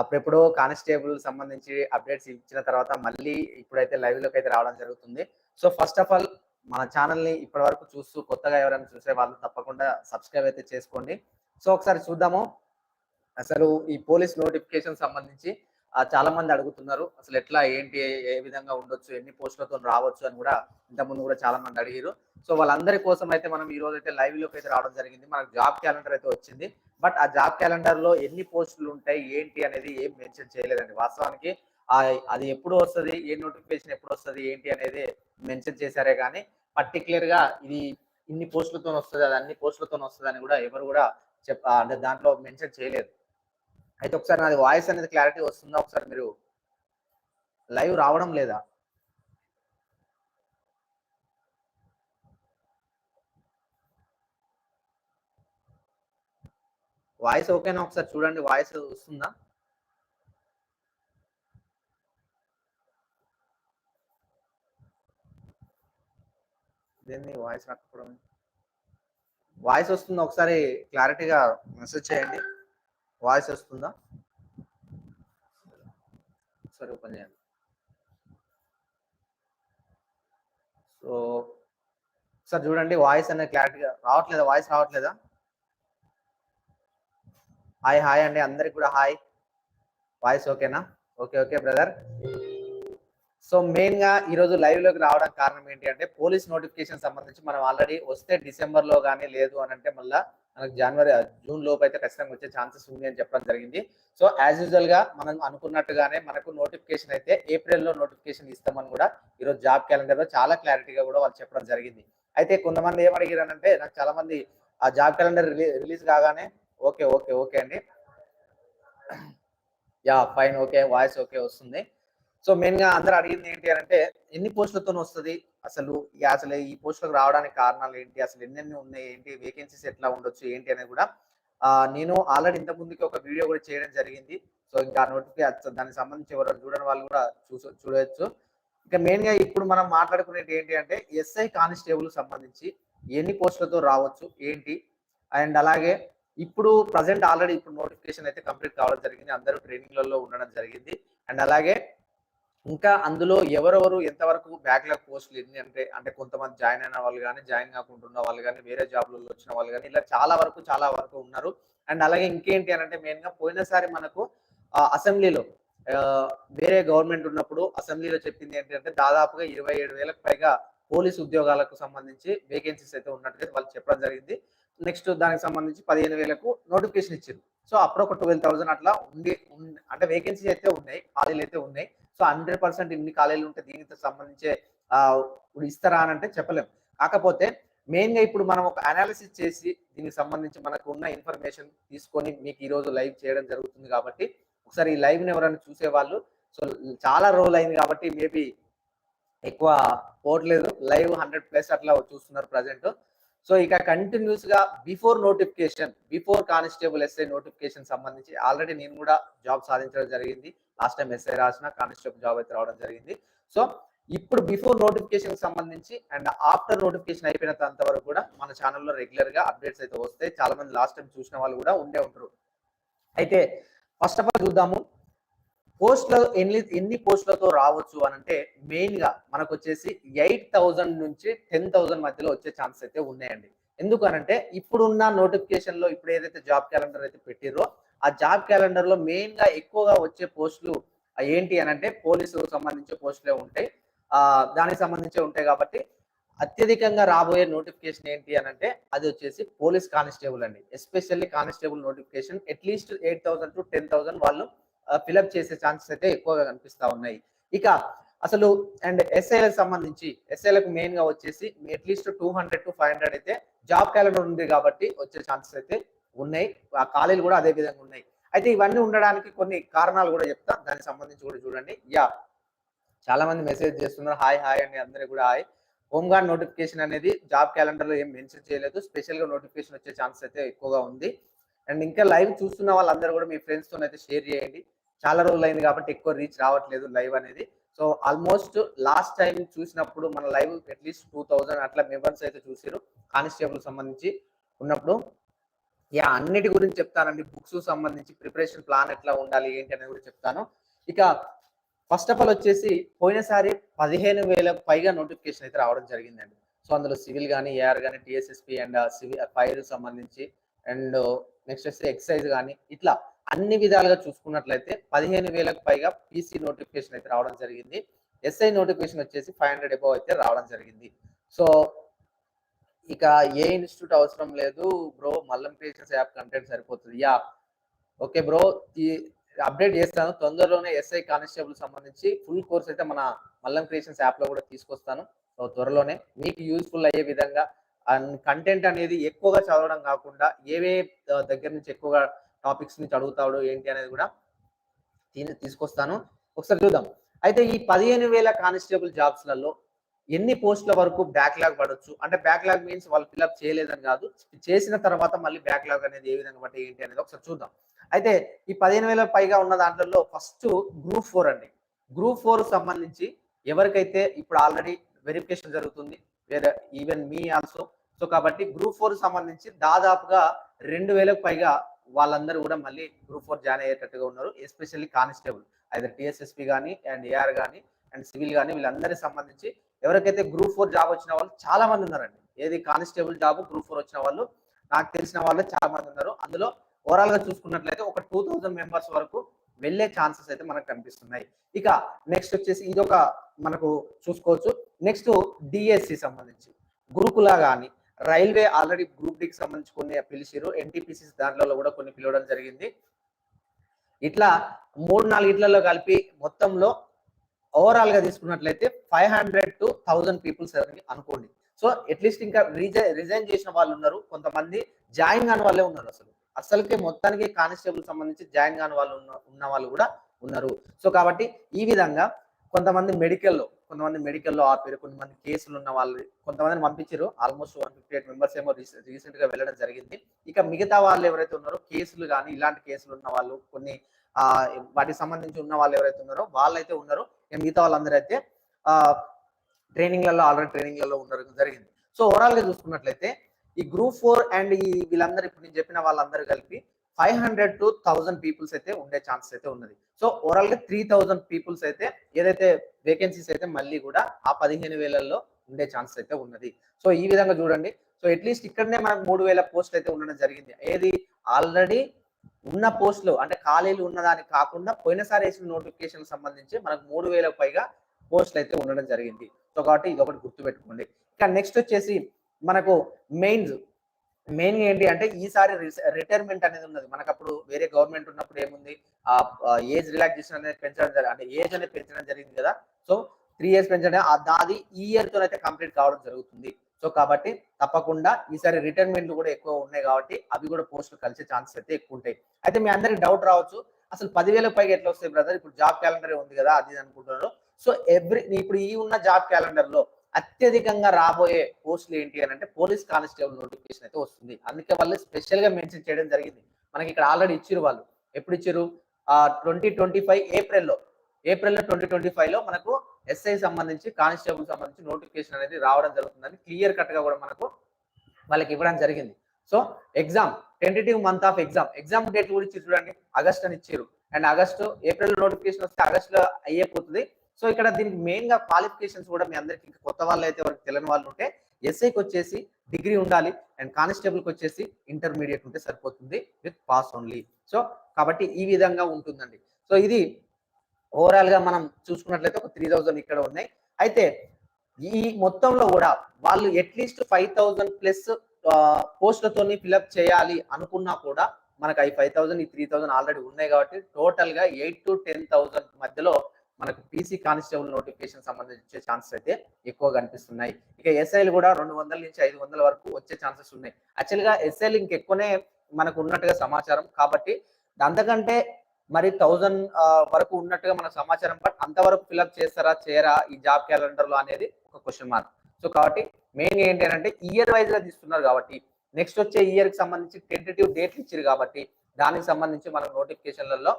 అప్పుడెప్పుడో కానిస్టేబుల్ సంబంధించి అప్డేట్స్ ఇచ్చిన తర్వాత మళ్ళీ ఇప్పుడైతే లైవ్లోకి అయితే రావడం జరుగుతుంది. సో ఫస్ట్ ఆఫ్ ఆల్ మన ఛానల్ని ఇప్పటి వరకు చూస్తూ కొత్తగా ఎవరైనా చూసే వాళ్ళు తప్పకుండా సబ్స్క్రైబ్ అయితే చేసుకోండి. సో ఒకసారి చూద్దాము. అసలు ఈ పోలీస్ నోటిఫికేషన్ సంబంధించి చాలా మంది అడుగుతున్నారు అసలు ఎట్లా ఏంటి ఏ విధంగా ఉండొచ్చు ఎన్ని పోస్టులతో రావచ్చు అని కూడా ఇంతకుముందు కూడా చాలా మంది అడిగారు సో వాళ్ళందరి కోసం అయితే మనం ఈ రోజు అయితే లైవ్లోకి అయితే రావడం జరిగింది. మనకు జాబ్ క్యాలెండర్ అయితే వచ్చింది. బట్ ఆ జాబ్ క్యాలెండర్లో ఎన్ని పోస్టులు ఉంటాయి ఏంటి అనేది ఏం మెన్షన్ చేయలేదండి. వాస్తవానికి ఆ అది ఎప్పుడు వస్తుంది ఏ నోటిఫికేషన్ ఎప్పుడు వస్తుంది ఏంటి అనేది మెన్షన్ చేశారే కానీ పర్టికులర్గా ఇది ఇన్ని పోస్టులతో వస్తుంది అది అన్ని పోస్టులతో వస్తుంది అని కూడా ఎవరు కూడా చెప్ అంటే దాంట్లో మెన్షన్ చేయలేదు. అయితే ఒకసారి నాది వాయిస్ అనేది క్లారిటీ వస్తుందా? ఒకసారి మీరు లైవ్ రావడం లేదా? వాయిస్ ఓకేనా? ఒకసారి చూడండి వాయిస్ వస్తుందా? దేన్ని వాయిస్ రాకపోవడం వాయిస్ వస్తుందా? ఒకసారి క్లారిటీగా మెసేజ్ చేయండి. వాయిస్ వస్తుందా? సరే ఓపెన్ చేయండి. సో సార్ చూడండి వాయిస్ అనేది క్లారిటీగా రావట్లేదా? వాయిస్ రావట్లేదా? హాయ్ హాయ్ అండి. అందరికి కూడా హాయ్. వాయిస్ ఓకేనా? Okay okay brother. సో మెయిన్గా ఈ రోజు లైవ్లోకి రావడానికి కారణం ఏంటి అంటే పోలీస్ నోటిఫికేషన్ సంబంధించి మనం ఆల్రెడీ వస్తే డిసెంబర్లో కానీ లేదు అని అంటే మళ్ళీ మనకు జనవరి జూన్ లోపు అయితే ఖచ్చితంగా వచ్చే ఛాన్సెస్ ఉంది అని చెప్పడం జరిగింది. సో యాజ్ యూజువల్గా మనం అనుకున్నట్టుగానే మనకు నోటిఫికేషన్ అయితే ఏప్రిల్లో నోటిఫికేషన్ ఇస్తామని కూడా ఈరోజు జాబ్ క్యాలెండర్లో చాలా క్లారిటీగా కూడా వాళ్ళు చెప్పడం జరిగింది. అయితే కొంతమంది ఏమడిగారంటే నాకు చాలా మంది ఆ జాబ్ క్యాలెండర్ రిలీజ్ కాగానే ఓకే ఓకే ఓకే అండి. Yeah fine okay voice okay వస్తుంది. సో మెయిన్గా అందరూ అడిగింది ఏంటి అని అంటే ఎన్ని పోస్టులతో వస్తుంది? అసలు అసలు ఈ పోస్టులకు రావడానికి కారణాలు ఏంటి? అసలు ఎన్నెన్ని ఉన్నాయి? ఏంటి? వేకెన్సీస్ ఎట్లా ఉండొచ్చు? ఏంటి అనేది కూడా ఆ, నేను ఆల్రెడీ ఇంత ముందుకి ఒక వీడియో కూడా చేయడం జరిగింది. సో ఇంకా నోటిఫికేషన్ దానికి సంబంధించి ఎవరు చూడని వాళ్ళు కూడా చూస చూడవచ్చు ఇంకా మెయిన్గా ఇప్పుడు మనం మాట్లాడుకునేది ఏంటి అంటే ఎస్ఐ కానిస్టేబుల్ సంబంధించి ఎన్ని పోస్టులతో రావచ్చు? ఏంటి? అండ్ అలాగే ఇప్పుడు ప్రజెంట్ ఆల్రెడీ ఇప్పుడు నోటిఫికేషన్ అయితే కంప్లీట్ కావడం జరిగింది. అందరూ ట్రైనింగ్లలో ఉండడం జరిగింది. అండ్ అలాగే ఇంకా అందులో ఎవరెవరు ఎంతవరకు బ్యాక్లాగ్ పోస్టులు ఎన్ని అంటే అంటే కొంతమంది జాయిన్ అయిన వాళ్ళు కానీ జాయిన్ కాకుండా ఉన్న వాళ్ళు కానీ వేరే జాబ్లలో వచ్చిన వాళ్ళు కానీ ఇలా చాలా వరకు చాలా వరకు ఉన్నారు. అండ్ అలాగే ఇంకేంటి అని అంటే మెయిన్గా పోయినసారి మనకు అసెంబ్లీలో వేరే గవర్నమెంట్ ఉన్నప్పుడు అసెంబ్లీలో చెప్పింది ఏంటంటే దాదాపుగా ఇరవై ఏడు వేలకు పైగా పోలీస్ ఉద్యోగాలకు సంబంధించి వేకెన్సీస్ అయితే ఉన్నట్టుగా వాళ్ళు చెప్పడం జరిగింది. నెక్స్ట్ దానికి సంబంధించి పదిహేను వేలకు నోటిఫికేషన్ ఇచ్చారు. సో అప్పుడు ఒక ట్వెల్వ్ థౌసండ్ అట్లా ఉండి అంటే వేకెన్సీ అయితే ఉన్నాయి ఖాళీలు అయితే ఉన్నాయి. సో హండ్రెడ్ పర్సెంట్ ఇన్ని ఖాళీలు ఉంటే దీనికి సంబంధించే ఇప్పుడు ఇస్తారా అని అంటే చెప్పలేం. కాకపోతే మెయిన్గా ఇప్పుడు మనం ఒక అనాలిసిస్ చేసి దీనికి సంబంధించి మనకు ఉన్న ఇన్ఫర్మేషన్ తీసుకొని మీకు ఈ రోజు లైవ్ చేయడం జరుగుతుంది కాబట్టి ఒకసారి ఈ లైవ్ని ఎవరైనా చూసేవాళ్ళు సో చాలా రోజులు అయింది కాబట్టి మేబీ ఎక్కువ పోవట్లేదు. లైవ్ హండ్రెడ్ ప్లస్ అట్లా చూస్తున్నారు ప్రజెంట్ సో ఇక కంటిన్యూస్గా before notification before constable SI notification సంబంధించి ఆల్రెడీ నేను కూడా జాబ్ సాధించడం జరిగింది. లాస్ట్ టైం ఎస్ఐ రాసిన కానిస్టేబుల్ జాబ్ అయితే రావడం జరిగింది. సో ఇప్పుడు బిఫోర్ నోటిఫికేషన్ సంబంధించి అండ్ ఆఫ్టర్ నోటిఫికేషన్ అయిపోయినంత వరకు కూడా మన ఛానల్లో రెగ్యులర్గా అప్డేట్స్ అయితే వస్తాయి. చాలా మంది లాస్ట్ టైం చూసిన వాళ్ళు కూడా ఉండే ఉంటారు. అయితే ఫస్ట్ ఆఫ్ ఆల్ చూద్దాము. పోస్టులు ఎన్ని ఎన్ని పోస్టులతో రావచ్చు అని అంటే మెయిన్గా మనకు వచ్చేసి ఎయిట్ థౌజండ్ నుంచి టెన్ థౌజండ్ మధ్యలో వచ్చే ఛాన్స్ అయితే ఉన్నాయండి. ఎందుకు అనంటే ఇప్పుడున్న నోటిఫికేషన్లో ఇప్పుడు ఏదైతే జాబ్ క్యాలెండర్ అయితే పెట్టిరో ఆ జాబ్ క్యాలెండర్లో మెయిన్గా ఎక్కువగా వచ్చే పోస్టులు ఏంటి అని అంటే పోలీసులకు సంబంధించే పోస్టులే ఉంటాయి. ఆ దానికి సంబంధించి ఉంటాయి కాబట్టి అత్యధికంగా రాబోయే నోటిఫికేషన్ ఏంటి అని అంటే అది వచ్చేసి పోలీస్ కానిస్టేబుల్ అండి. Especially constable notification at least eight thousand to ten thousand వాళ్ళు ఫిలప్ చేసే ఛాన్సెస్ అయితే ఎక్కువగా కనిపిస్తా ఉన్నాయి. ఇక అసలు అండ్ ఎస్ఐలకు సంబంధించి ఎస్ఐలకు మెయిన్గా వచ్చేసి at least two hundred to five hundred అయితే జాబ్ క్యాలెండర్ ఉంది కాబట్టి వచ్చే ఛాన్సెస్ అయితే ఉన్నాయి. ఆ ఖాళీలు కూడా అదే విధంగా ఉన్నాయి. అయితే ఇవన్నీ ఉండడానికి కొన్ని కారణాలు కూడా చెప్తా. దానికి సంబంధించి కూడా చూడండి. యా చాలా మంది మెసేజ్ చేస్తున్నారు. హాయ్ హాయ్ అని అందరికి కూడా హాయ్ హోమ్ గార్డ్ నోటిఫికేషన్ అనేది జాబ్ క్యాలెండర్లో ఏం మెన్షన్ చేయలేదు. స్పెషల్గా నోటిఫికేషన్ వచ్చే ఛాన్స్ అయితే ఎక్కువగా ఉంది. అండ్ ఇంకా లైవ్ చూస్తున్న వాళ్ళందరూ కూడా మీ ఫ్రెండ్స్తో అయితే షేర్ చేయండి. చాలా రోజులు అయింది కాబట్టి ఎక్కువ రీచ్ రావట్లేదు లైవ్ అనేది. సో ఆల్మోస్ట్ లాస్ట్ టైం చూసినప్పుడు మన live at least two thousand అట్లా మెంబర్స్ అయితే చూసారు కానిస్టేబుల్ సంబంధించి ఉన్నప్పుడు. యా అన్నిటి గురించి చెప్తానండి. బుక్స్ సంబంధించి ప్రిపరేషన్ ప్లాన్ ఎట్లా ఉండాలి ఏంటి అనేది కూడా చెప్తాను. ఇక ఫస్ట్ ఆఫ్ ఆల్ వచ్చేసి పోయినసారి పదిహేను వేలకు పైగా నోటిఫికేషన్ అయితే రావడం జరిగిందండి. సో అందులో సివిల్ కానీ ఏఆర్ కానీ TSSP and uh, civil fire uh, సంబంధించి అండ్ నెక్స్ట్ వచ్చి ఎక్సైజ్ కానీ ఇట్లా అన్ని విధాలుగా చూసుకున్నట్లయితే పదిహేను వేలకు పైగా పీసీ నోటిఫికేషన్ అయితే రావడం జరిగింది. ఎస్ఐ నోటిఫికేషన్ వచ్చేసి ఫైవ్ హండ్రెడ్ అబౌవ్ అయితే రావడం జరిగింది. సో ఇక ఏ ఇన్స్టిట్యూట్ అవసరం లేదు bro Mallam creations app content సరిపోతుంది. యా. ఓకే బ్రో ఈ అప్డేట్ చేస్తాను. తొందరలోనే ఎస్ఐ కానిస్టేబుల్ సంబంధించి ఫుల్ కోర్స్ అయితే మన మల్లం క్రియేషన్స్ యాప్లో కూడా తీసుకొస్తాను. సో త్వరలోనే మీకు యూస్ఫుల్ అయ్యే విధంగా అండ్ కంటెంట్ అనేది ఎక్కువగా చదవడం కాకుండా ఏవే దగ్గర నుంచి ఎక్కువగా టాపిక్స్ నుంచి అడుగుతాడు ఏంటి అనేది కూడా తీసుకొస్తాను. ఒకసారి చూద్దాం. అయితే ఈ పదిహేను వేల కానిస్టేబుల్ జాబ్స్లలో ఎన్ని పోస్టుల వరకు బ్యాక్లాగ్ పడొచ్చు? అంటే బ్యాక్లాగ్ మీన్స్ వాళ్ళు ఫిల్అప్ చేయలేదని కాదు చేసిన తర్వాత మళ్ళీ బ్యాక్లాగ్ అనేది ఏ విధంగా బట్టి ఏంటి అనేది ఒకసారి చూద్దాం. అయితే ఈ పదిహేను వేల పైగా ఉన్న దాంట్లో ఫస్ట్ గ్రూప్ ఫోర్ అండి. గ్రూప్ ఫోర్ సంబంధించి ఎవరికైతే ఇప్పుడు ఆల్రెడీ వెరిఫికేషన్ జరుగుతుంది వేరే ఈవెన్ మీ ఆల్సో సో కాబట్టి గ్రూప్ ఫోర్ సంబంధించి దాదాపుగా రెండు వేలకు పైగా వాళ్ళందరూ కూడా మళ్ళీ గ్రూప్ ఫోర్ జాయిన్ అయ్యేటట్టుగా ఉన్నారు ఎస్పెషల్లీ కానిస్టేబుల్ అయితే టిఎస్ఎస్పి కానీ అండ్ ఏఆర్ కానీ అండ్ సివిల్ కానీ వీళ్ళందరికి సంబంధించి ఎవరికైతే గ్రూప్ ఫోర్ జాబ్ వచ్చిన వాళ్ళు చాలా మంది ఉన్నారండి. ఏది కానిస్టేబుల్ జాబ్ గ్రూప్ ఫోర్ వచ్చిన వాళ్ళు నాకు తెలిసిన వాళ్ళు చాలా మంది ఉన్నారు. అందులో ఓవరాల్గా చూసుకున్నట్లయితే ఒక టూ థౌజండ్ మెంబర్స్ వరకు వెళ్ళే ఛాన్సెస్ అయితే మనకు కనిపిస్తున్నాయి. ఇక నెక్స్ట్ వచ్చేసి ఇది ఒక మనకు చూసుకోవచ్చు. నెక్స్ట్ డిఎస్సి సంబంధించి గురుకుల కానీ రైల్వే ఆల్రెడీ గ్రూప్ డికి సంబంధించి కొన్ని పిలిచిరు ఎన్టీపీసీ దాంట్లో కూడా కొన్ని పిలవడం జరిగింది. ఇట్లా మూడు నాలుగు ఇట్లలో కలిపి మొత్తంలో ఓవరాల్గా తీసుకున్నట్లయితే five hundred to thousand peoples అనుకోండి. సో అట్లీస్ట్ ఇంకా రిజైన్ రిజైన్ చేసిన వాళ్ళు ఉన్నారు. కొంతమంది జాయిన్ కాని వాళ్ళే ఉన్నారు అసలు. అసలుకి మొత్తానికి కానిస్టేబుల్ సంబంధించి జాయిన్ కాని వాళ్ళు ఉన్న ఉన్న వాళ్ళు కూడా ఉన్నారు. సో కాబట్టి ఈ విధంగా కొంతమంది మెడికల్లో కొంతమంది మెడికల్లో ఆపారు కొంతమంది కేసులు ఉన్న వాళ్ళు కొంతమందిని పంపించారు. Almost one fifty eight members ఏమో రీసెంట్గా వెళ్ళడం జరిగింది. ఇక మిగతా వాళ్ళు ఎవరైతే ఉన్నారో కేసులు కానీ ఇలాంటి కేసులు ఉన్న వాళ్ళు కొన్ని ఆ వాటికి సంబంధించి ఉన్న వాళ్ళు ఎవరైతే ఉన్నారో వాళ్ళైతే ఉన్నారో. మిగతా వాళ్ళందరూ అయితే ఆ ట్రైనింగ్లలో ఆల్రెడీ ట్రైనింగ్లలో ఉండడం జరిగింది. సో ఓవరాల్గా చూసుకున్నట్లయితే ఈ గ్రూప్ ఫోర్ అండ్ ఈ వీళ్ళందరూ ఇప్పుడు నేను చెప్పిన వాళ్ళందరూ కలిపి five hundred to thousand peoples అయితే ఉండే ఛాన్సెస్ అయితే ఉన్నది. సో ఓవరాల్గా త్రీ థౌసండ్ పీపుల్స్ అయితే ఏదైతే వేకెన్సీస్ అయితే మళ్ళీ కూడా ఆ పదిహేను వేలల్లో ఉండే ఛాన్సెస్ అయితే ఉన్నది. సో ఈ విధంగా చూడండి. సో అట్లీస్ట్ ఇక్కడనే మనకు మూడు వేల పోస్ట్ అయితే ఉండడం జరిగింది. ఏది? ఆల్రెడీ ఉన్న పోస్టులు అంటే ఖాళీలు ఉన్నదానికి కాకుండా పోయినసారి వేసిన నోటిఫికేషన్ సంబంధించి మనకు మూడు వేలకు పైగా పోస్టులు అయితే ఉండడం జరిగింది. సో కాబట్టి ఇది ఒకటి గుర్తుపెట్టుకోండి. ఇక నెక్స్ట్ వచ్చేసి మనకు మెయిన్స్. మెయిన్గా ఏంటి అంటే ఈసారి రిటైర్మెంట్ అనేది ఉన్నది. మనకు అప్పుడు వేరే గవర్నమెంట్ ఉన్నప్పుడు ఏముంది? ఆ ఏజ్ రిలాక్సేషన్ అనేది పెంచడం జరిగింది అంటే ఏజ్ అనేది పెంచడం జరిగింది కదా. సో త్రీ ఇయర్స్ పెంచడం ఆ- దాది ఈ ఇయర్తో అయితే కంప్లీట్ కావడం జరుగుతుంది. సో కాబట్టి తప్పకుండా ఈసారి రిటైర్మెంట్లు కూడా ఎక్కువ ఉన్నాయి కాబట్టి అవి కూడా పోస్టులు కలిసే ఛాన్సెస్ అయితే ఎక్కువ ఉంటాయి. అయితే మీ అందరికి డౌట్ రావచ్చు. అసలు పదివేల పైగా ఎట్లా వస్తాయి బ్రదర్ ఇప్పుడు జాబ్ క్యాలెండర్ ఉంది కదా అది అనుకుంటున్నారు. సో ఎవ్రీ ఇప్పుడు ఈ ఉన్న జాబ్ క్యాలెండర్లో అత్యధికంగా రాబోయే పోస్టులు ఏంటి అని అంటే పోలీస్ కానిస్టేబుల్ నోటిఫికేషన్ అయితే వస్తుంది. అందుకే వాళ్ళు స్పెషల్గా మెన్షన్ చేయడం జరిగింది. మనకి ఇక్కడ ఆల్రెడీ ఇచ్చిరు వాళ్ళు. ఎప్పుడు ఇచ్చారు ట్వంటీ ట్వంటీ ఫైవ్ ఏప్రిల్లో ఏప్రిల్లో ట్వంటీ ట్వంటీ ఫైవ్లో మనకు ఎస్ఐ సంబంధించి కానిస్టేబుల్ సంబంధించి నోటిఫికేషన్ అనేది రావడం జరుగుతుందని క్లియర్ కట్గా కూడా మనకు వాళ్ళకి ఇవ్వడం జరిగింది. So exam tentative month of exam exam date కూడా ఇచ్చి చూడండి. ఆగస్ట్ అని ఇచ్చారు అండ్ ఆగస్టు ఏప్రిల్ నోటిఫికేషన్ వస్తే ఆగస్ట్లో అయ్యేపోతుంది సో ఇక్కడ దీనికి మెయిన్గా క్వాలిఫికేషన్స్ కూడా మీ అందరికి ఇంకా కొత్త వాళ్ళు అయితే వరకు తెలియని వాళ్ళు ఉంటే ఎస్ఐకి వచ్చేసి డిగ్రీ ఉండాలి అండ్ కానిస్టేబుల్కి వచ్చేసి ఇంటర్మీడియట్ ఉంటే సరిపోతుంది విత్ పాస్ ఓన్లీ సో కాబట్టి ఈ విధంగా ఉంటుందండి. సో ఇది ఓవరాల్గా మనం చూసుకున్నట్లయితే ఒక త్రీ థౌజండ్ ఇక్కడ ఉన్నాయి. అయితే ఈ మొత్తంలో కూడా వాళ్ళు at least five thousand plus పోస్టులతోని fill up చేయాలి అనుకున్నా కూడా మనకు ఈ ఫైవ్ థౌసండ్ ఈ త్రీ థౌసండ్ ఆల్రెడీ ఉన్నాయి కాబట్టి టోటల్గా ఎయిట్ టు టెన్ థౌసండ్ మధ్యలో మనకు పీసీ కానిస్టేబుల్ నోటిఫికేషన్ సంబంధించే ఛాన్సెస్ అయితే ఎక్కువ కనిపిస్తున్నాయి. ఇక ఎస్ఐలు కూడా రెండు వందల నుంచి ఐదు వందల వరకు వచ్చే ఛాన్సెస్ ఉన్నాయి. యాక్చువల్గా ఎస్ఐలు ఇంకెక్కువనే మనకు ఉన్నట్టుగా సమాచారం. కాబట్టి అంతకంటే మరి థౌజండ్ వరకు ఉన్నట్టుగా మన సమాచారం బట్ అంతవరకు ఫిల్అప్ చేస్తారా చేయరా ఈ జాబ్ క్యాలెండర్లో అనేది ఒక క్వశ్చన్ మార్క్ సో కాబట్టి మెయిన్ ఏంటి అంటే ఇయర్ వైజ్గా కాబట్టి నెక్స్ట్ వచ్చే ఇయర్కి సంబంధించి టెంటేటివ్ డేట్లు ఇచ్చారు కాబట్టి దానికి సంబంధించి మనం నోటిఫికేషన్లలో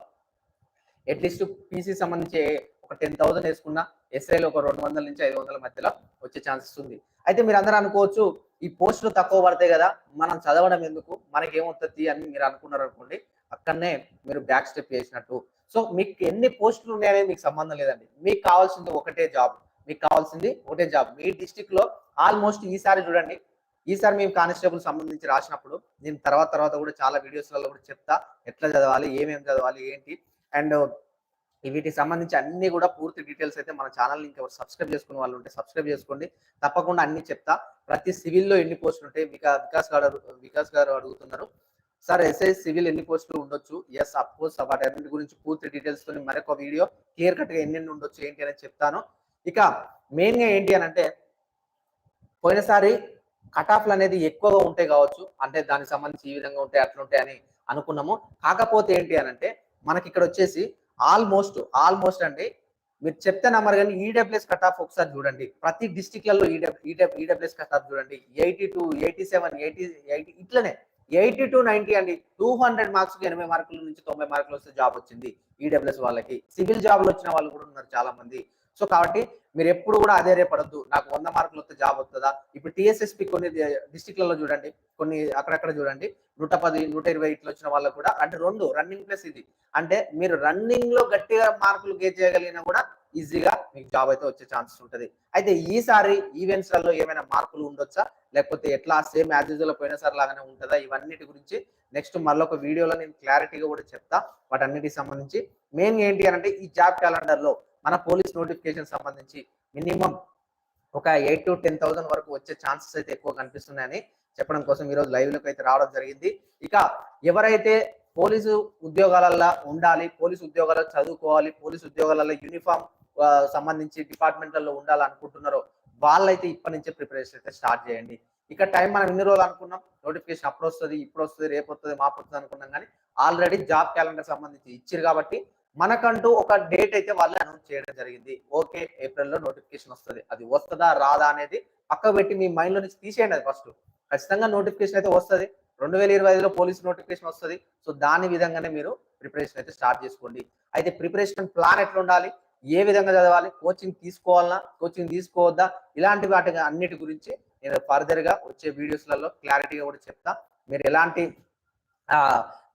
అట్లీస్ట్ పీసీ సంబంధించి ఒక టెన్ థౌసండ్ వేసుకున్నా ఎస్ఐలో ఒక రెండు వందల నుంచి ఐదు వందల మధ్యలో వచ్చే ఛాన్సెస్ ఉంది. అయితే మీరు అందరూ అనుకోవచ్చు ఈ పోస్టులు తక్కువ పడతాయి కదా మనం చదవడం ఎందుకు? మనకేమవుతుంది అని మీరు అనుకున్నారు అనుకోండి అక్కడనే మీరు బ్యాక్ స్టెప్ చేసినట్టు. సో మీకు ఎన్ని పోస్టులు ఉన్నాయనేది మీకు సంబంధం లేదండి. మీకు కావాల్సింది ఒకటే జాబ్ మీకు కావాల్సింది ఒకటే జాబ్ మీ డిస్టిక్లో ఆల్మోస్ట్ ఈసారి చూడండి ఈసారి మేము కానిస్టేబుల్ సంబంధించి రాసినప్పుడు నేను తర్వాత తర్వాత కూడా చాలా వీడియోస్లలో కూడా చెప్తా ఎట్లా చదవాలి ఏమేమి చదవాలి ఏంటి అండ్ వీటికి సంబంధించి అన్ని కూడా పూర్తి డీటెయిల్స్ అయితే మన ఛానల్ ఇంకా సబ్స్క్రైబ్ చేసుకునే వాళ్ళు ఉంటే సబ్స్క్రైబ్ చేసుకోండి. తప్పకుండా అన్ని చెప్తా. ప్రతి సివిల్లో ఎన్ని పోస్టులు ఉంటాయి? వికా వికాస్ గారు వికాస్ గారు అడుగుతున్నారు. సార్ ఎస్ఐ సివిల్ ఎన్ని పోస్టులు ఉండొచ్చు? ఎస్ అఫ్కోర్స్ వాటి గురించి పూర్తి డీటెయిల్స్తో మరొక వీడియో క్లియర్ కట్గా ఎన్ని ఉండొచ్చు ఏంటి అని చెప్తాను. ఇక మెయిన్గా ఏంటి అని అంటే పోయినసారి కట్ ఆఫ్లు అనేది ఎక్కువగా ఉంటాయి కావచ్చు. అంటే దానికి సంబంధించి ఈ విధంగా ఉంటాయి అట్లా ఉంటాయి అని అనుకున్నాము. కాకపోతే ఏంటి అని అంటే మనకి ఇక్కడ వచ్చేసి ఆల్మోస్ట్ ఆల్మోస్ట్ అండి మీరు చెప్తే నమ్మరు కానీ ఈడబ్ల్యూఎస్ కట్ ఆఫ్ ఒకసారి చూడండి. ప్రతి డిస్టిక్లలో ఈడబ్ల్యూఎస్ కట్ ఆఫ్ చూడండి. Eighty two eighty seven eighty eighty ఇట్లనే ఎయిటీ టు నైన్టీ అండి. టూ హండ్రెడ్ మార్క్స్ ఎనభై మార్కుల నుంచి తొంభై మార్కులు వస్తే జాబ్ వచ్చింది ఈడబ్ల్యూఎస్ వాళ్ళకి. సివిల్ జాబ్లు వచ్చిన వాళ్ళు కూడా ఉన్నారు చాలా మంది సో కాబట్టి మీరు ఎప్పుడు కూడా అదే రేపడద్దు నాకు వంద మార్కులు వస్తే జాబ్ వస్తుందా? ఇప్పుడు టిఎస్ఎస్పి కొన్ని డిస్టిక్లలో చూడండి కొన్ని అక్కడక్కడ చూడండి నూట పది నూట ఇరవై ఇట్లా వచ్చిన వాళ్ళకు కూడా అంటే రెండు రన్నింగ్ ప్లస్ ఇది. అంటే మీరు రన్నింగ్లో గట్టిగా మార్కులు గేట్ చేయగలిగినా కూడా ఈజీగా మీకు జాబ్ అయితే వచ్చే ఛాన్సెస్ ఉంటుంది. అయితే ఈసారి ఈవెంట్స్లలో ఏమైనా మార్పులు ఉండొచ్చా? లేకపోతే ఎట్లా? సేమ్ యాజ్ యూజువల్ పోయినసారి లాగానే ఉంటుందా? ఇవన్నిటి గురించి నెక్స్ట్ మళ్ళీ ఒక వీడియోలో నేను క్లారిటీగా కూడా చెప్తా. వాటన్నిటికి సంబంధించి మెయిన్ ఏంటి అని అంటే ఈ జాబ్ క్యాలెండర్లో మన పోలీస్ నోటిఫికేషన్ సంబంధించి మినిమం ఒక ఎయిట్ టు టెన్ థౌసండ్ వరకు వచ్చే ఛాన్సెస్ అయితే ఎక్కువ కనిపిస్తున్నాయని చెప్పడం కోసం ఈరోజు లైవ్లోకి అయితే రావడం జరిగింది. ఇక ఎవరైతే పోలీసు ఉద్యోగాలలో ఉండాలి పోలీసు ఉద్యోగాలలో చదువుకోవాలి పోలీసు ఉద్యోగాలలో యూనిఫామ్ సంబంధించి డిపార్ట్మెంట్లలో ఉండాలనుకుంటున్నారో వాళ్ళైతే ఇప్పటి నుంచే ప్రిపరేషన్ అయితే స్టార్ట్ చేయండి. ఇక టైం మనం ఇన్ని రోజులు అనుకున్నాం? నోటిఫికేషన్ అప్పుడు వస్తుంది ఇప్పుడు వస్తుంది రేపు వస్తుంది మాపు వస్తుంది అనుకున్నాం కానీ ఆల్రెడీ జాబ్ క్యాలెండర్ సంబంధించి ఇచ్చారు కాబట్టి మనకంటూ ఒక డేట్ అయితే వాళ్ళు అనౌన్స్ చేయడం జరిగింది. ఓకే ఏప్రిల్లో నోటిఫికేషన్ వస్తుంది. అది వస్తుందా రాదా అనేది పక్క పెట్టి మీ మైండ్లో నుంచి తీసేయండి అది ఫస్ట్. ఖచ్చితంగా నోటిఫికేషన్ అయితే వస్తుంది. రెండు వేల ఇరవై ఐదులో పోలీస్ నోటిఫికేషన్ వస్తుంది. సో దాని విధంగానే మీరు ప్రిపరేషన్ అయితే స్టార్ట్ చేసుకోండి. అయితే ప్రిపరేషన్ ప్లాన్ ఎట్లా ఉండాలి? ఏ విధంగా చదవాలి? కోచింగ్ తీసుకోవాలన్నా కోచింగ్ తీసుకోవద్దా? ఇలాంటి వాటి అన్నిటి గురించి నేను ఫర్దర్గా వచ్చే వీడియోస్లలో క్లారిటీగా కూడా చెప్తా. మీరు ఎలాంటి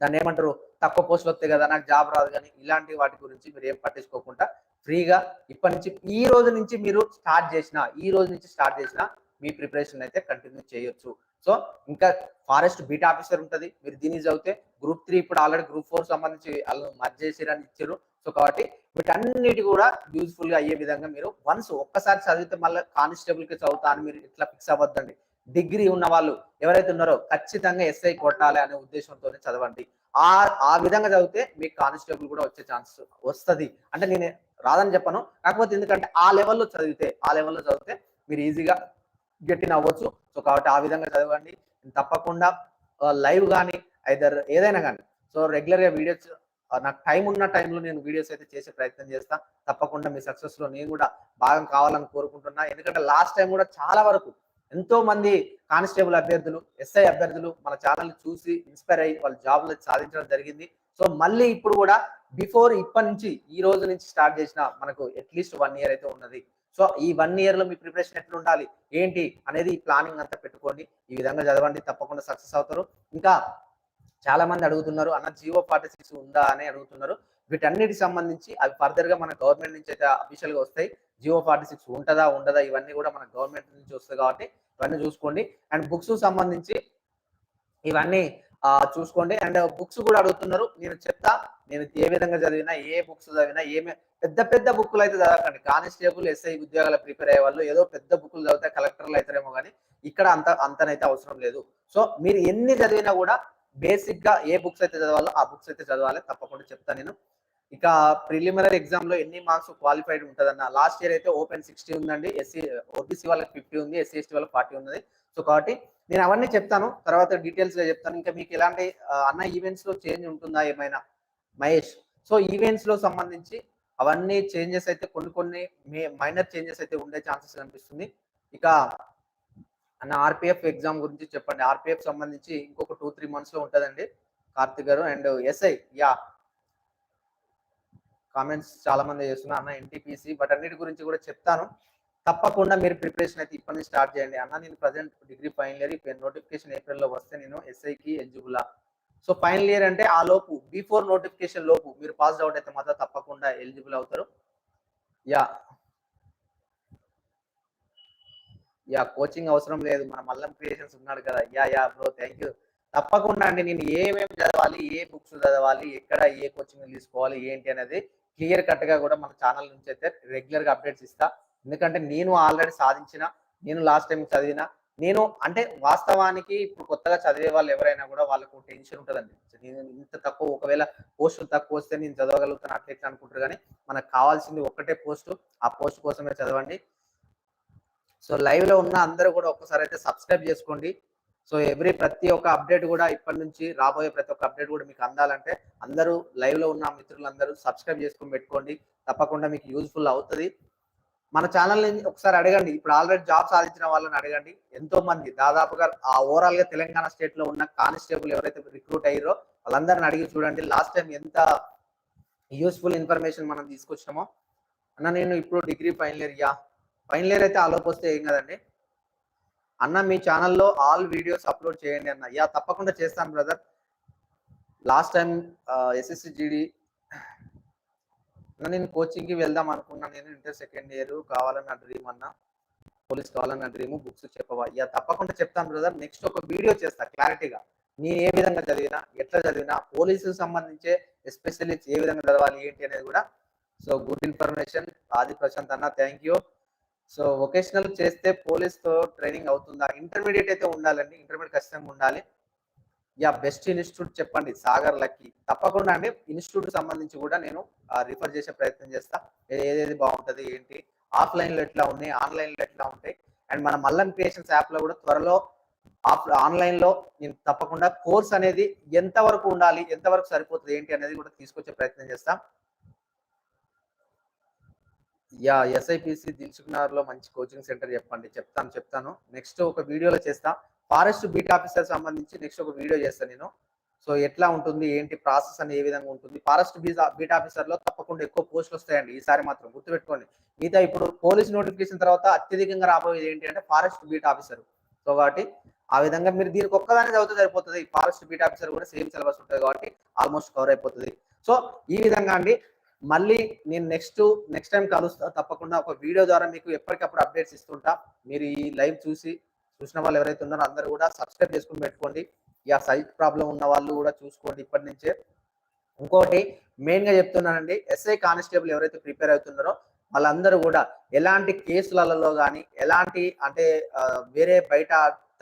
దాన్ని ఏమంటారు? తక్కువ పోస్టులు వస్తాయి కదా నాకు జాబ్ రాదు కానీ ఇలాంటి వాటి గురించి మీరు ఏం పట్టించుకోకుండా ఫ్రీగా ఇప్పటి నుంచి ఈ రోజు నుంచి మీరు స్టార్ట్ చేసిన ఈ రోజు నుంచి స్టార్ట్ చేసిన మీ ప్రిపరేషన్ అయితే కంటిన్యూ చేయొచ్చు. సో ఇంకా ఫారెస్ట్ బీట్ ఆఫీసర్ ఉంటుంది మీరు దీన్ని చదివితే గ్రూప్ త్రీ ఇప్పుడు ఆల్రెడీ గ్రూప్ ఫోర్ సంబంధించి వాళ్ళు మర్జ్ చేసిరని ఇచ్చారు. సో కాబట్టి వీటన్నిటి కూడా యూజ్ఫుల్గా అయ్యే విధంగా మీరు వన్స్ ఒక్కసారి చదివితే మళ్ళీ కానిస్టేబుల్కి చదువుతా అని మీరు ఇట్లా ఫిక్స్ అవ్వద్దండి. డిగ్రీ ఉన్న వాళ్ళు ఎవరైతే ఉన్నారో ఖచ్చితంగా ఎస్ఐ కొట్టాలి అనే ఉద్దేశంతోనే చదవండి. ఆ ఆ విధంగా చదివితే మీకు కానిస్టేబుల్ కూడా వచ్చే ఛాన్స్ వస్తుంది. అంటే నేను రాదని చెప్పను. కాకపోతే ఎందుకంటే ఆ లెవెల్లో చదివితే ఆ లెవెల్లో చదివితే మీరు ఈజీగా గట్టిన అవ్వచ్చు. సో కాబట్టి ఆ విధంగా చదవండి. తప్పకుండా లైవ్ కానీ ఐదర్ ఏదైనా కానీ. సో రెగ్యులర్గా వీడియోస్ నాకు టైం ఉన్న టైంలో నేను వీడియోస్ అయితే చేసే ప్రయత్నం చేస్తాను తప్పకుండా మీ సక్సెస్లో నేను కూడా భాగం కావాలని కోరుకుంటున్నా. ఎందుకంటే లాస్ట్ టైం కూడా చాలా వరకు ఎంతో మంది కానిస్టేబుల్ అభ్యర్థులు ఎస్ఐ అభ్యర్థులు మన ఛానల్ చూసి ఇన్స్పైర్ అయ్యి వాళ్ళ జాబ్లు సాధించడం జరిగింది. సో మళ్ళీ ఇప్పుడు కూడా బిఫోర్ ఇప్పటి నుంచి ఈ రోజు నుంచి స్టార్ట్ చేసిన మనకు అట్లీస్ట్ వన్ ఇయర్ అయితే ఉన్నది. సో ఈ వన్ ఇయర్లో మీ ప్రిపరేషన్ ఎట్లా ఉండాలి? ఏంటి? అనేది ఈ ప్లానింగ్ అంతా పెట్టుకోండి. ఈ విధంగా చదవండి తప్పకుండా సక్సెస్ అవుతారు. ఇంకా చాలా మంది అడుగుతున్నారు అన్న జియో ఫార్టీ సిక్స్ ఉందా? అని అడుగుతున్నారు. వీటన్నిటికి సంబంధించి అవి ఫర్దర్గా మన గవర్నమెంట్ నుంచి అయితే అఫీషియల్గా వస్తాయి. జియో ఫార్టీ సిక్స్ ఉంటుందా ఉండదా ఇవన్నీ కూడా మన గవర్నమెంట్ నుంచి వస్తుంది కాబట్టి ఇవన్నీ చూసుకోండి. అండ్ బుక్స్ సంబంధించి ఇవన్నీ చూసుకోండి. అండ్ బుక్స్ కూడా అడుగుతున్నారు. నేను చెప్తా నేను ఏ విధంగా చదివినా ఏ బుక్స్ చదివినా ఏమే పెద్ద పెద్ద బుక్లు అయితే చదవకండి. కానిస్టేబుల్ ఎస్ఐ ఉద్యోగాలు ప్రిపేర్ అయ్యే వాళ్ళు ఏదో పెద్ద బుక్లు చదివితే కలెక్టర్లు అవుతారేమో కానీ ఇక్కడ అంత అంతనైతే అవసరం లేదు. సో మీరు ఎన్ని చదివినా కూడా బేసిక్గా ఏ బుక్స్ అయితే చదవాలో ఆ బుక్స్ అయితే చదవాలి. తప్పకుండా చెప్తాను నేను. ఇక ప్రిలిమినరీ ఎగ్జామ్లో ఎన్ని మార్క్స్ క్వాలిఫైడ్ ఉంటుందన్న లాస్ట్ ఇయర్ అయితే ఓపెన్ సిక్స్టీ ఉందండి ఎస్సీ ఓబీసీ వాళ్ళకి ఫిఫ్టీ ఉంది ఎస్సీ ఎస్టీ వాళ్ళకి ఫార్టీ ఉన్నది. సో కాబట్టి నేను అవన్నీ చెప్తాను తర్వాత డీటెయిల్స్గా చెప్తాను. ఇంకా మీకు ఎలాంటి అన్న ఈవెంట్స్లో చేంజ్ ఉంటుందా ఏమైనా? మహేష్ సో ఈవెంట్స్లో సంబంధించి అవన్నీ చేంజెస్ అయితే కొన్ని కొన్ని మైనర్ చేంజెస్ అయితే ఉండే ఛాన్సెస్ కనిపిస్తుంది. ఇక అన్న ఆర్పిఎఫ్ ఎగ్జామ్ గురించి చెప్పండి. ఆర్పిఎఫ్ సంబంధించి ఇంకొక టూ త్రీ మంత్స్లో ఉంటుందండి. కార్తిక్ గారు అండ్ ఎస్ఐ యా కామెంట్స్ చాలా మంది చేస్తున్నారు. అన్న ఎన్టీపీసీ బట్ అన్నిటి గురించి కూడా చెప్తాను. తప్పకుండా మీరు ప్రిపరేషన్ అయితే ఇప్పటి నుంచి స్టార్ట్ చేయండి. అన్న నేను ప్రజెంట్ డిగ్రీ ఫైనల్ ఇయర్ ఇప్పుడు నోటిఫికేషన్ ఏప్రిల్లో వస్తే నేను ఎస్ఐకి ఎలిజిబుల్ సో ఫైనల్ ఇయర్ అంటే ఆ లోపు బిఫోర్ నోటిఫికేషన్ లోపు మీరు పాస్ అవుట్ అయితే మాత్రం తప్పకుండా ఎలిజిబుల్ అవుతారు. యా యా కోచింగ్ అవసరం లేదు. మన మల్లం క్రియేషన్స్ ఉన్నాడు కదా. Yeah yeah bro thank you తప్పకుండా అండి నేను ఏమేమి చదవాలి ఏ బుక్స్ చదవాలి ఎక్కడ ఏ కోచింగ్ తీసుకోవాలి ఏంటి అనేది క్లియర్ కట్గా కూడా మన ఛానల్ నుంచి అయితే రెగ్యులర్గా అప్డేట్స్ ఇస్తా. ఎందుకంటే నేను ఆల్రెడీ సాధించిన నేను లాస్ట్ టైం చదివిన నేను అంటే వాస్తవానికి ఇప్పుడు కొత్తగా చదివే వాళ్ళు ఎవరైనా కూడా వాళ్ళకు టెన్షన్ ఉంటుందండి. నేను ఇంత తక్కువ ఒకవేళ పోస్టులు తక్కువ వస్తే నేను చదవగలుగుతాను అట్లా ఇట్లా అనుకుంటారు కానీ మనకు కావాల్సింది ఒక్కటే పోస్ట్ ఆ పోస్ట్ కోసమే చదవండి. సో లైవ్లో ఉన్న అందరూ కూడా ఒక్కసారి అయితే సబ్స్క్రైబ్ చేసుకోండి. సో ఎవ్రీ ప్రతి ఒక్క అప్డేట్ కూడా ఇప్పటి నుంచి రాబోయే ప్రతి ఒక్క అప్డేట్ కూడా మీకు అందాలంటే అందరూ లైవ్లో ఉన్న మిత్రులందరూ సబ్స్క్రైబ్ చేసుకొని పెట్టుకోండి. తప్పకుండా మీకు యూజ్ఫుల్ అవుతుంది. మన ఛానల్ ఒకసారి అడగండి. ఇప్పుడు ఆల్రెడీ జాబ్ సాధించిన వాళ్ళని అడగండి. ఎంతో మంది దాదాపుగా ఆ ఓవరాల్గా తెలంగాణ స్టేట్లో ఉన్న కానిస్టేబుల్ ఎవరైతే రిక్రూట్ అయ్యారో వాళ్ళందరిని అడిగి చూడండి. లాస్ట్ టైం ఎంత యూస్ఫుల్ ఇన్ఫర్మేషన్ మనం తీసుకొచ్చినామో. అన్న నేను ఇప్పుడు degree final year yeah final year అయితే ఆలోపు వస్తే ఏం కదండి. అన్న మీ ఛానల్లో ఆల్ వీడియోస్ అప్లోడ్ చేయండి అన్న. యా తప్పకుండా చేస్తాను brother. Last time SSC GD నేను కోచింగ్కి వెళ్దాం అనుకున్నా. నేను ఇంటర్ సెకండ్ ఇయర్ కావాలని నా డ్రీమ్ అన్న. పోలీస్ కావాలని నా డ్రీమ్ బుక్స్ చెప్పవా? యా తప్పకుండా చెప్తాను బ్రదర్. నెక్స్ట్ ఒక వీడియో చేస్తా క్లారిటీగా. నేను ఏ విధంగా చదివినా ఎట్లా చదివినా పోలీసు సంబంధించే ఎస్పెషల్లీ ఏ విధంగా చదవాలి ఏంటి అనేది కూడా. So good information. Adi Prashanth అన్న థ్యాంక్ యూ. సో వొకేషనల్ చేస్తే పోలీస్తో ట్రైనింగ్ అవుతుందా? ఇంటర్మీడియట్ అయితే ఉండాలండి ఇంటర్మీడియట్ ఖచ్చితంగా ఉండాలి. యా బెస్ట్ ఇన్స్టిట్యూట్ చెప్పండి సాగర్ లక్కి. తప్పకుండా అండి ఇన్స్టిట్యూట్ సంబంధించి కూడా నేను రిఫర్ చేసే ప్రయత్నం చేస్తా. ఏదేది బాగుంటుంది ఏంటి? ఆఫ్లైన్లో ఎట్లా ఉన్నాయి ఆన్లైన్లో ఎట్లా ఉంటాయి? అండ్ మన మల్లన్ క్రియేషన్స్ యాప్లో కూడా త్వరలో ఆఫ్ ఆన్లైన్లో నేను తప్పకుండా కోర్స్ అనేది ఎంతవరకు ఉండాలి ఎంతవరకు సరిపోతుంది ఏంటి అనేది కూడా తీసుకొచ్చే ప్రయత్నం చేస్తా. యా ఎస్ఐపిసి దిల్సుకున్నార్లో మంచి కోచింగ్ సెంటర్ చెప్పండి. చెప్తాను చెప్తాను. నెక్స్ట్ ఒక వీడియోలో చేస్తా. ఫారెస్ట్ బీట్ ఆఫీసర్ సంబంధించి నెక్స్ట్ ఒక వీడియో చేస్తాను నేను. సో ఎట్లా ఉంటుంది? ఏంటి? ప్రాసెస్ అని ఏ విధంగా ఉంటుంది? ఫారెస్ట్ బీట్ ఆఫీసర్లో తప్పకుండా ఎక్కువ పోస్టులు వస్తాయండి. ఈసారి మాత్రం గుర్తుపెట్టుకోండి. మిగతా ఇప్పుడు పోలీస్ నోటిఫికేషన్ తర్వాత అత్యధికంగా రాబోయేది ఏంటి అంటే ఫారెస్ట్ బీట్ ఆఫీసర్ సో కాబట్టి ఆ విధంగా మీరు దీనికి ఒక్కదాన్ని చదివితే సరిపోతుంది. ఫారెస్ట్ బీట్ ఆఫీసర్ కూడా సేమ్ సిలబస్ ఉంటుంది కాబట్టి ఆల్మోస్ట్ కవర్ అయిపోతుంది. సో ఈ విధంగా అండి. మళ్ళీ నేను నెక్స్ట్ నెక్స్ట్ టైం కలుస్తా తప్పకుండా ఒక వీడియో ద్వారా మీకు ఎప్పటికప్పుడు అప్డేట్స్ ఇస్తుంటా. మీరు ఈ లైవ్ చూసి చూసిన వాళ్ళు ఎవరైతే ఉన్నారో అందరూ కూడా సబ్స్క్రైబ్ చేసుకుని పెట్టుకోండి. ఇక సైట్ ప్రాబ్లం ఉన్న వాళ్ళు కూడా చూసుకోండి ఇప్పటి నుంచే. ఇంకోటి మెయిన్గా చెప్తున్నానండి ఎస్ఐ కానిస్టేబుల్ ఎవరైతే ప్రిపేర్ అవుతున్నారో వాళ్ళందరూ కూడా ఎలాంటి కేసులలో కానీ ఎలాంటి అంటే వేరే బయట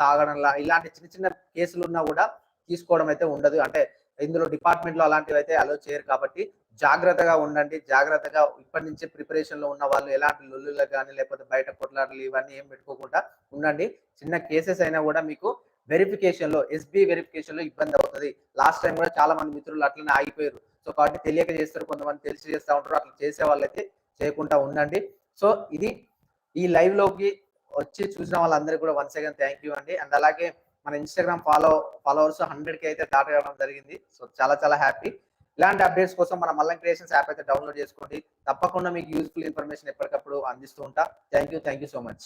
తాగడంలా ఇలాంటి చిన్న చిన్న కేసులు ఉన్నా కూడా తీసుకోవడం అయితే ఉండదు. అంటే ఇందులో డిపార్ట్మెంట్లో అలాంటివి అయితే అలో చేయరు కాబట్టి జాగ్రత్తగా ఉండండి జాగ్రత్తగా ఇప్పటి నుంచే ప్రిపరేషన్లో ఉన్న వాళ్ళు ఎలాంటి లొల్లులకు కానీ లేకపోతే బయట కొట్లాటలు ఇవన్నీ ఏం పెట్టుకోకుండా ఉండండి. చిన్న కేసెస్ అయినా కూడా మీకు వెరిఫికేషన్లో ఎస్బి వెరిఫికేషన్లో ఇబ్బంది అవుతుంది. లాస్ట్ టైం కూడా చాలా మంది మిత్రులు అట్లనే ఆగిపోయారు. సో కాబట్టి తెలియక చేస్తారు కొంతమంది తెలిసి చేస్తూ ఉంటారు. అట్లా చేసే వాళ్ళైతే చేయకుండా ఉండండి. సో ఇది ఈ లైవ్లోకి వచ్చి చూసిన వాళ్ళందరికీ కూడా వన్స్ అగైన్ థ్యాంక్ యూ అండి. అండ్ అలాగే మన ఇన్స్టాగ్రామ్ ఫాలో ఫాలోవర్స్ హండ్రెడ్కి అయితే దాటగడం జరిగింది. సో చాలా చాలా హ్యాపీ ఇలాంటి అప్డేట్స్ కోసం మన మల్లం క్రియేషన్స్ యాప్ అయితే డౌన్లోడ్ చేసుకోండి. తప్పకుండా మీకు యూస్ఫుల్ ఇన్ఫర్మేషన్ ఎప్పటికప్పుడు అందిస్తూ ఉంటా. Thank you thank you so much